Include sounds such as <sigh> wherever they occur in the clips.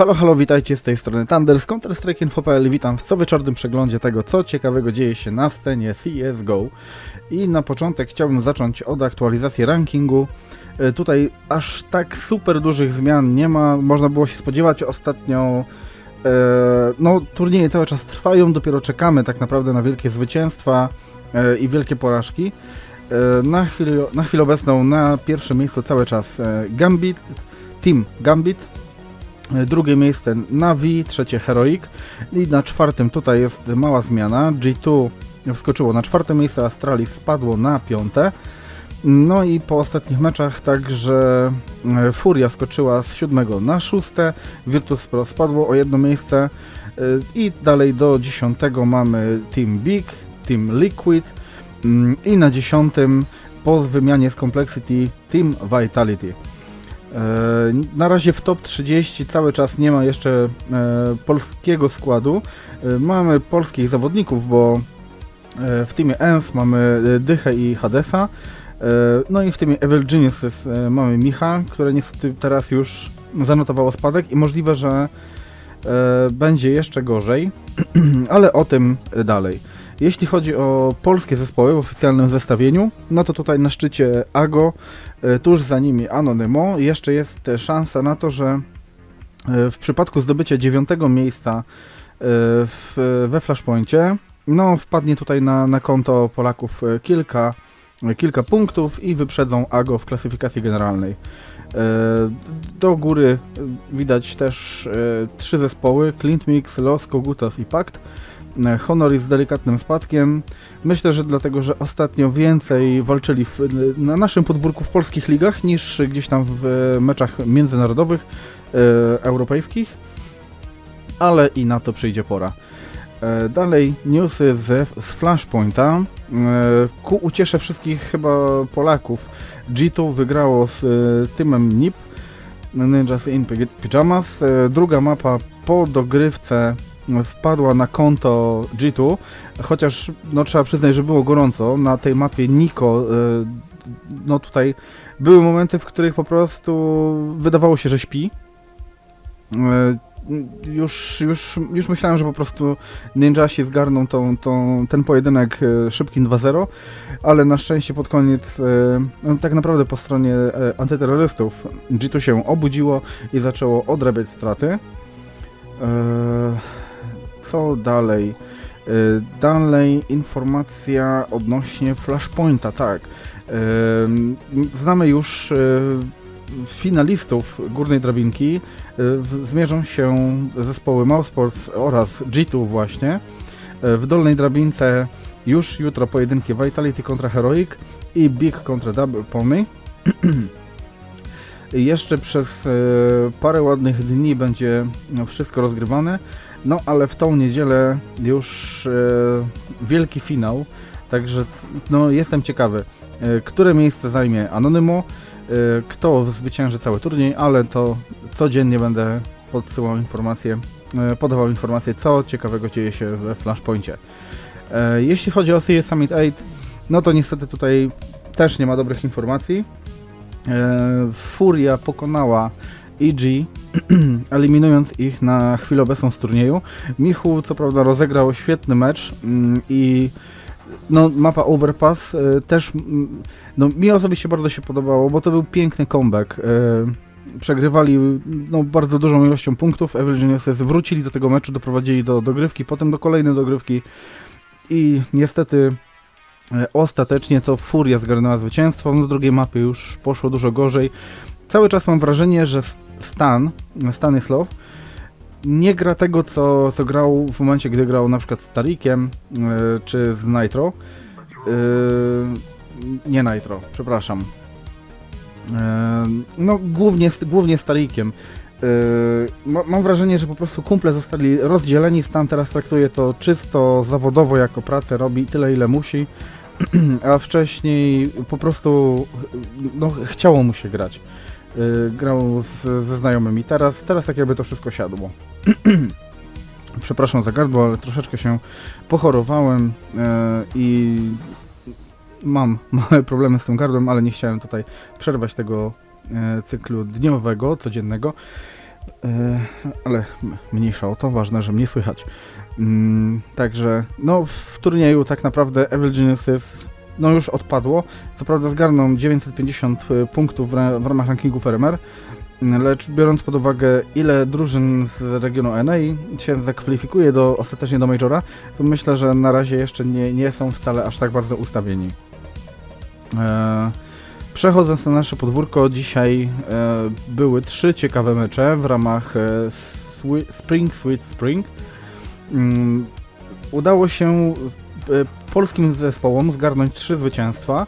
Halo, halo, witajcie z tej strony Thunder z Counter-Strike Info.pl. Witam w co wieczornym przeglądzie tego, co ciekawego dzieje się na scenie CSGO. I na początek chciałbym zacząć od aktualizacji rankingu. E, Tutaj aż tak super dużych zmian nie ma. Można było się spodziewać ostatnio. E, no, turnieje cały czas trwają, dopiero czekamy tak naprawdę na wielkie zwycięstwa e, i wielkie porażki. Na chwilę, na chwilę obecną na pierwszym miejscu cały czas Gambit, Team Gambit, Drugie miejsce Navi, trzecie Heroic i na czwartym tutaj jest mała zmiana. G2 wskoczyło na czwarte miejsce, Astralis spadło na piąte. No i po ostatnich meczach także e, Furia skoczyła z siódmego na szóste, Virtus Pro spadło o jedno miejsce e, i dalej do dziesiątego mamy Team Big, Team Liquid mm, i na dziesiątym po wymianie z Complexity Team Vitality. E, Na razie w top 30 cały czas nie ma jeszcze e, polskiego składu. E, Mamy polskich zawodników, bo w teamie ENS mamy Dychę i Hadesa. No i w teamie Evil Geniuses mamy Micha, które niestety teraz już zanotowało spadek i możliwe, że będzie jeszcze gorzej, <clears throat> ale o tym dalej. Jeśli chodzi o polskie zespoły w oficjalnym zestawieniu, no to tutaj na szczycie Ago, e, tuż za nimi Anonymo, jeszcze jest e, szansa na to, że e, w przypadku zdobycia dziewiątego miejsca w, we Flashpoincie, no wpadnie tutaj na, na konto Polaków kilka, kilka punktów i wyprzedzą Ago w klasyfikacji generalnej. Do góry widać też trzy zespoły, Clint Mix, Los, Kogutas i Pact. E, Honor jest delikatnym spadkiem. Myślę, że dlatego, że ostatnio więcej walczyli w, na naszym podwórku w polskich ligach niż gdzieś tam w meczach międzynarodowych, e, europejskich. Ale i na to przyjdzie pora. E, dalej newsy z, z Flashpointa. E, ku uciesze wszystkich chyba Polaków. G2 wygrało z e, Tymem NIP. Ninjas in Py- Pyjamas. E, druga mapa po dogrywce wpadła na konto G2, chociaż no, trzeba przyznać, że było gorąco. Na tej mapie Niko, e, no tutaj były momenty, w których po prostu wydawało się, że śpi. E, Już, już, już myślałem, że po prostu Ninjasi zgarną tą, tą, ten pojedynek e, szybkim 2-0, ale na szczęście pod koniec, no, tak naprawdę po stronie antyterrorystów, G2 się obudziło i zaczęło odrabiać straty. E, Co dalej? E, Dalej informacja odnośnie Flashpointa, tak. E, Znamy już e, finalistów górnej drabinki. Zmierzą się zespoły Mousesports oraz G2 właśnie. W dolnej drabince już jutro pojedynki Vitality kontra Heroic i Big kontra Double Pony. <clears throat> Jeszcze przez parę ładnych dni będzie wszystko rozgrywane, no ale w tą niedzielę już e, wielki finał, także no, jestem ciekawy, e, które miejsce zajmie Anonymo, e, kto zwycięży cały turniej, ale to codziennie będę podsyłał informacje, e, podawał informacje, co ciekawego dzieje się we Flashpoincie. E, Jeśli chodzi o CS Summit 8, no to niestety tutaj też nie ma dobrych informacji. E, Furia pokonała EG, <clears throat> eliminując ich na chwilę obecną z turnieju. Michu co prawda rozegrał świetny mecz mm, i no, mapa Overpass e, też mm, no, mi osobiście bardzo się podobało, bo to był piękny comeback. E, Przegrywali no, bardzo dużą ilością punktów. Evil Geniuses wrócili do tego meczu, doprowadzili do dogrywki, potem do kolejnej dogrywki i niestety E, Ostatecznie to Furia zgarnęła zwycięstwo, na drugiej mapie już poszło dużo gorzej. Cały czas mam wrażenie, że Stan, Stanisław, nie gra tego, co, co grał w momencie, gdy grał na przykład z Tarikiem e, czy z Nitro. E, nie Nitro, przepraszam. E, no, głównie, głównie z Tarikiem. Ma, mam wrażenie, że po prostu kumple zostali rozdzieleni. Stan teraz traktuje to czysto zawodowo jako pracę, robi tyle, ile musi <clears throat> a wcześniej po prostu no, chciało mu się grać. Yy, grał z, ze znajomymi. Teraz, teraz tak jakby to wszystko siadło. <clears throat> Przepraszam za gardło, ale troszeczkę się pochorowałem yy, i mam <laughs> małe problemy z tym gardłem, ale nie chciałem tutaj przerwać tego yy, cyklu dniowego, codziennego. E, ale mniejsza o to, ważne, że mnie słychać. Mm, także, no w turnieju tak naprawdę Evil Geniuses no już odpadło. Co prawda zgarną 950 punktów w, ra- w ramach rankingów RMR, mm, lecz biorąc pod uwagę ile drużyn z regionu NA się zakwalifikuje do, ostatecznie do Majora, to myślę, że na razie jeszcze nie, nie są wcale aż tak bardzo ustawieni. E, Przechodząc na nasze podwórko, dzisiaj e, były trzy ciekawe mecze w ramach e, Swi- Spring Sweet Spring. Mm, udało się e, polskim zespołom zgarnąć trzy zwycięstwa.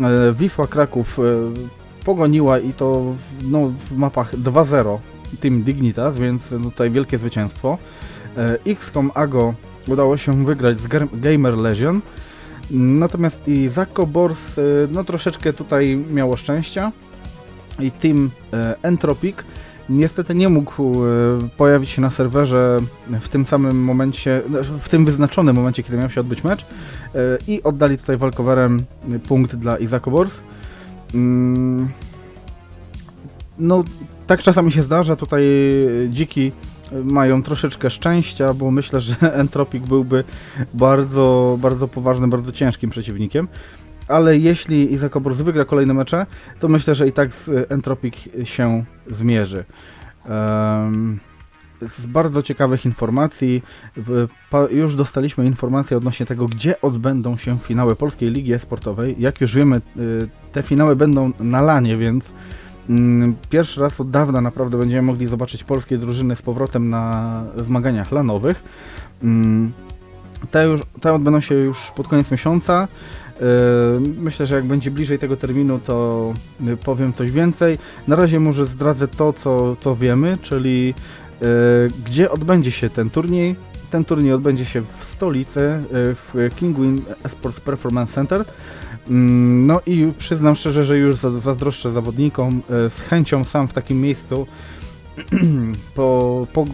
E, Wisła Kraków e, pogoniła i to no, w mapach 2-0 Team Dignitas, więc no, tutaj wielkie zwycięstwo. E, XCOM Ago udało się wygrać z Gamer Legion. Natomiast i Zako Bors no troszeczkę tutaj miało szczęścia i Team e, Entropic niestety nie mógł e, pojawić się na serwerze w tym samym momencie, w tym wyznaczonym momencie, kiedy miał się odbyć mecz e, i oddali tutaj walkowerem punkt dla Izako. Mm, No, tak czasami się zdarza, tutaj dziki mają troszeczkę szczęścia, bo myślę, że <laughs> Entropic byłby bardzo, bardzo poważnym, bardzo ciężkim przeciwnikiem. Ale jeśli Izak Obros wygra kolejne mecze, to myślę, że i tak z e, Entropic się zmierzy. Em, z bardzo ciekawych informacji, już dostaliśmy informacje odnośnie tego, gdzie odbędą się finały Polskiej Ligi Sportowej. Jak już wiemy, y, te finały będą na lanie, więc mm, pierwszy raz od dawna naprawdę będziemy mogli zobaczyć polskie drużyny z powrotem na zmaganiach lanowych. Te, już, te odbędą się już pod koniec miesiąca. Yy, Myślę, że jak będzie bliżej tego terminu, to yy, powiem coś więcej. Na razie może zdradzę to, co, co wiemy, czyli yy, gdzie odbędzie się ten turniej. Ten turniej odbędzie się w stolicy, w Kingwin Esports Performance Center. Mm, No i przyznam szczerze, że już za- zazdroszczę zawodnikom. Z chęcią sam w takim miejscu <clears throat> po, po,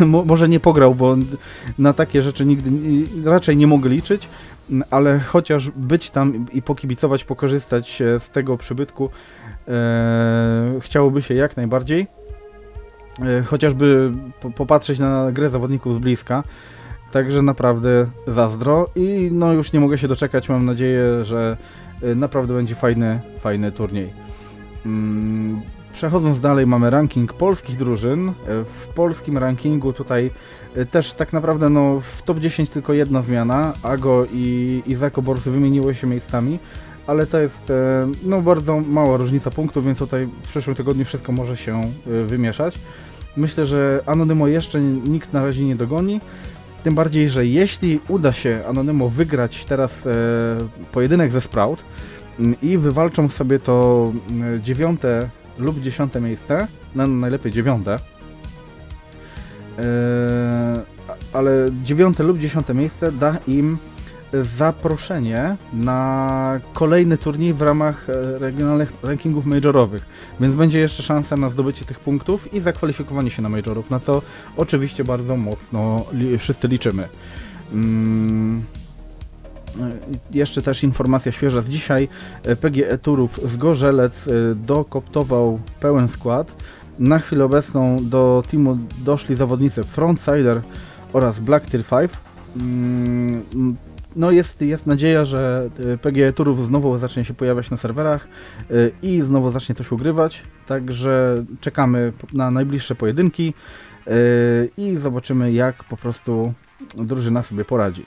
<laughs> mo- może nie pograł, bo na takie rzeczy nigdy ni- raczej nie mogę liczyć, ale chociaż być tam i pokibicować, pokorzystać z tego przybytku e, chciałoby się jak najbardziej. E, chociażby po, popatrzeć na grę zawodników z bliska. Także naprawdę zazdro i no już nie mogę się doczekać. Mam nadzieję, że e, naprawdę będzie fajny, fajny turniej. Mm, Przechodząc dalej, mamy ranking polskich drużyn. E, W polskim rankingu tutaj e, też tak naprawdę no, w top 10 tylko jedna zmiana. Ago i Izako Borsy wymieniły się miejscami, ale to jest e, no, bardzo mała różnica punktów, więc tutaj w przyszłym tygodniu wszystko może się wymieszać. Myślę, że Anonymo jeszcze nikt na razie nie dogoni. Tym bardziej, że jeśli uda się Anonymo wygrać teraz pojedynek ze Sprout m, i wywalczą sobie to m, dziewiąte lub dziesiąte miejsce, no najlepiej dziewiąte, a- ale dziewiąte lub dziesiąte miejsce da im zaproszenie na kolejny turniej w ramach e, regionalnych rankingów majorowych, więc będzie jeszcze szansa na zdobycie tych punktów i zakwalifikowanie się na majorów, na co oczywiście bardzo mocno li wszyscy liczymy. Mm. E, Jeszcze też informacja świeża z dzisiaj. E, PGE Turów z Gorzelec e, dokoptował pełen skład. Na chwilę obecną do teamu doszli zawodnicy Frontsider oraz Black Tear 5. Mm, No jest, jest nadzieja, że e, PGE Turów znowu zacznie się pojawiać na serwerach e, i znowu zacznie coś ugrywać. Także czekamy na najbliższe pojedynki e, i zobaczymy jak po prostu drużyna sobie poradzi.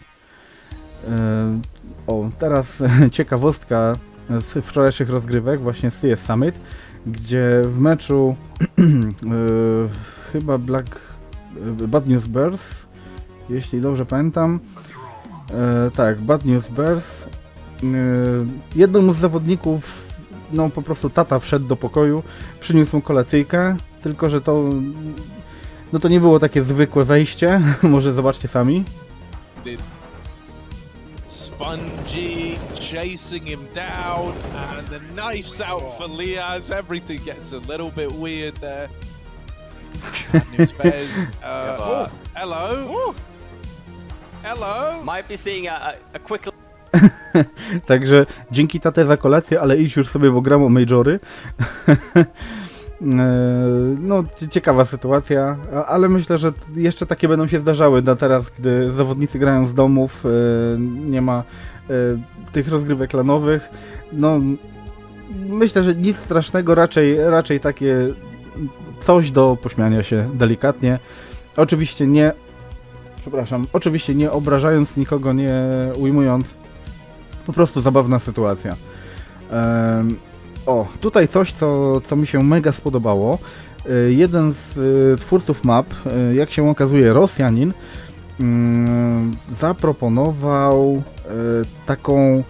E, O, teraz <laughs> ciekawostka z wczorajszych rozgrywek, właśnie z CS Summit, gdzie w meczu <clears throat> e, chyba Black e, Bad News Bears, jeśli dobrze pamiętam, tak, Bad News Bears, jednemu z zawodników, no po prostu tata wszedł do pokoju, przyniósł mu kolacyjkę, tylko że to, no to nie było takie zwykłe wejście, <laughs> może zobaczcie sami. Spongy chasing him down, and the knife's out for Liaz. Everything gets a little bit weird there. News <laughs> bears. Uh, oh, hello. Hello. Might be seeing a, a, quick <laughs> Także dzięki tatę za kolację, ale idź już sobie, bo gram o majory. <laughs> No, cie- ciekawa sytuacja, ale myślę, że jeszcze takie będą się zdarzały na teraz, gdy zawodnicy grają z domów, e, nie ma e, tych rozgrywek lanowych. No, myślę, że nic strasznego, raczej, raczej takie coś do pośmiania się delikatnie. Oczywiście nie, przepraszam, oczywiście nie obrażając nikogo, nie ujmując, po prostu zabawna sytuacja. Em, o, tutaj coś, co, co mi się mega spodobało. Y, Jeden z y, twórców map, y, jak się okazuje Rosjanin, mm, zaproponował taką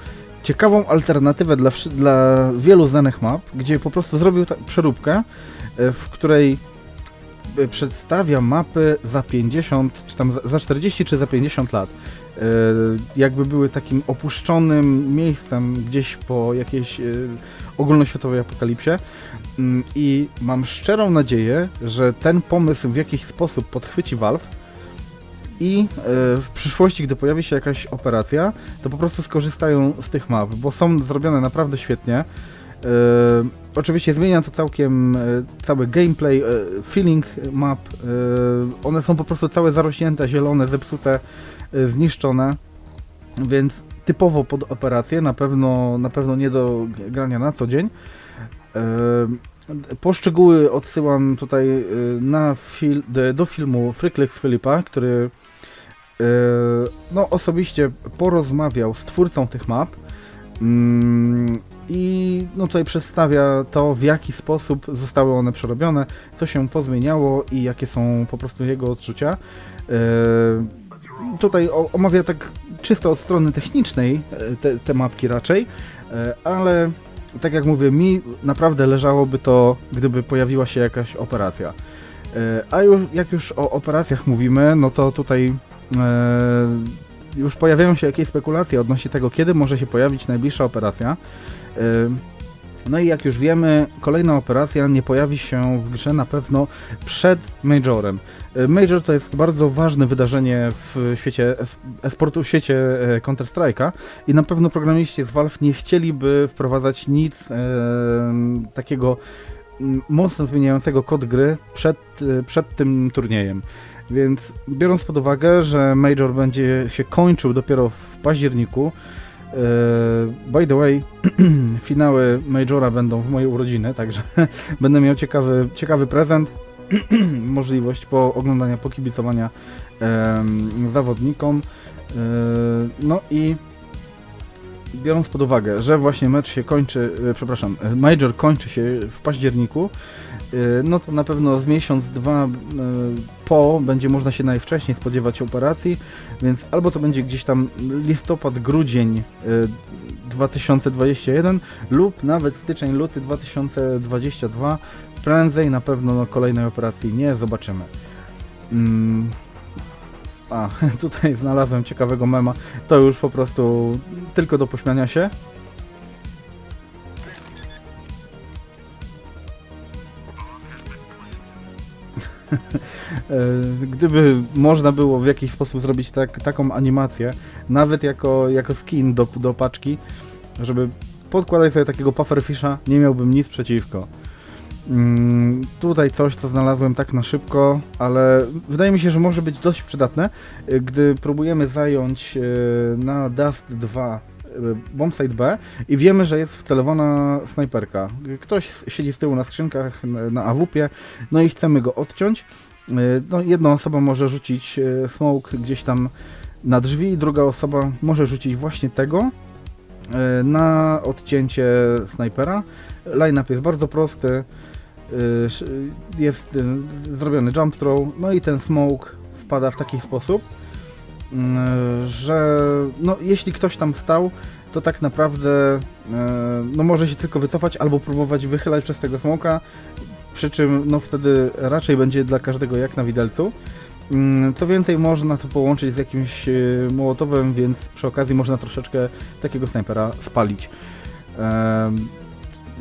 ciekawą alternatywę dla, dla wielu znanych map, gdzie po prostu zrobił przeróbkę, w której przedstawia mapy za 50, czy tam za- za 40 czy za 50 lat. Jakby były takim opuszczonym miejscem gdzieś po jakiejś ogólnoświatowej apokalipsie. Mm, I mam szczerą nadzieję, że ten pomysł w jakiś sposób podchwyci Valve i y, w przyszłości, gdy pojawi się jakaś operacja, to po prostu skorzystają z tych map, bo są zrobione naprawdę świetnie. Y, oczywiście zmienia to całkiem y, cały gameplay, feeling map. one są po prostu całe zarośnięte, zielone, zepsute, zniszczone. Więc typowo pod operację, na pewno, na pewno nie do grania na co dzień. E, Poszczegóły odsyłam tutaj e, na fil, do, filmu Freaklex Filipa, który e, no, osobiście porozmawiał z twórcą tych map mm, i no, tutaj przedstawia to, w jaki sposób zostały one przerobione, co się pozmieniało i jakie są po prostu jego odczucia. Tutaj omawia tak czysto od strony technicznej e, te, te mapki raczej, e, ale tak jak mówię, mi naprawdę leżałoby to, gdyby pojawiła się jakaś operacja. E, A już, jak już o operacjach mówimy, no to tutaj już pojawiają się jakieś spekulacje odnośnie tego, kiedy może się pojawić najbliższa operacja. No i jak już wiemy, kolejna operacja nie pojawi się w grze na pewno przed Majorem. E, Major to jest bardzo ważne wydarzenie w świecie es- esportu, w świecie e, Counter-Strike'a i na pewno programiści z Valve nie chcieliby wprowadzać nic e, takiego mocno zmieniającego kod gry przed, e, przed tym turniejem. Więc biorąc pod uwagę, że Major będzie się kończył dopiero w październiku, by the way, <clears throat> finały Majora będą w moje urodziny, także <laughs> będę miał ciekawy, ciekawy prezent, <clears throat> możliwość po oglądania, pokibicowania zawodnikom. E, no i biorąc pod uwagę, że właśnie mecz się kończy, e, przepraszam, e, Major kończy się w październiku, e, no to na pewno z miesiąc, dwa po będzie można się najwcześniej spodziewać operacji, więc albo to będzie gdzieś tam listopad, grudzień e, 2021 lub nawet styczeń, luty 2022. Prędzej na pewno no, kolejnej operacji nie zobaczymy. Mm. A, <laughs> tutaj znalazłem ciekawego mema. To już po prostu tylko do pośmiania się. <laughs> E, Gdyby można było w jakiś sposób zrobić tak, taką animację, nawet jako, jako skin do, do paczki, żeby podkładać sobie takiego pufferfisha, nie miałbym nic przeciwko. Mm, tutaj coś, co znalazłem tak na szybko, ale wydaje mi się, że może być dość przydatne, y, gdy próbujemy zająć y, na Dust 2 y, bombsite B i wiemy, że jest wcelowana snajperka. Ktoś siedzi z tyłu na skrzynkach na AWP, no i chcemy go odciąć. No, jedna osoba może rzucić smoke gdzieś tam na drzwi, druga osoba może rzucić właśnie tego na odcięcie snajpera. Line-up jest bardzo prosty. sz- Jest y, zrobiony jump throw, no i ten smoke wpada w taki sposób, y, że no, jeśli ktoś tam stał, to tak naprawdę no, może się tylko wycofać albo próbować wychylać przez tego smoka, przy czym no, wtedy raczej będzie dla każdego jak na widelcu. Mm, Co więcej, można to połączyć z jakimś y, mołotowem, więc przy okazji można troszeczkę takiego snajpera spalić.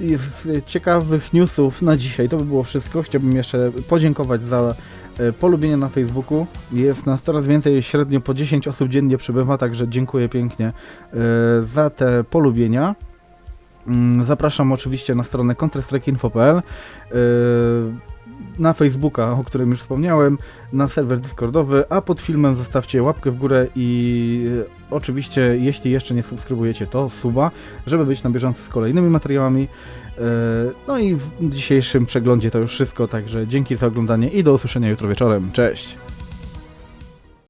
Z ciekawych newsów na dzisiaj to by było wszystko. Chciałbym jeszcze podziękować za e, polubienie na Facebooku. Jest nas coraz więcej, średnio po 10 osób dziennie przybywa, także dziękuję pięknie e, za te polubienia. Mm, Zapraszam oczywiście na stronę counterstrikeinfo.pl, na Facebooka, o którym już wspomniałem, na serwer Discordowy, a pod filmem zostawcie łapkę w górę i yy, oczywiście, jeśli jeszcze nie subskrybujecie, to suba, żeby być na bieżąco z kolejnymi materiałami. Yy, No i w dzisiejszym przeglądzie to już wszystko, także dzięki za oglądanie i do usłyszenia jutro wieczorem. Cześć!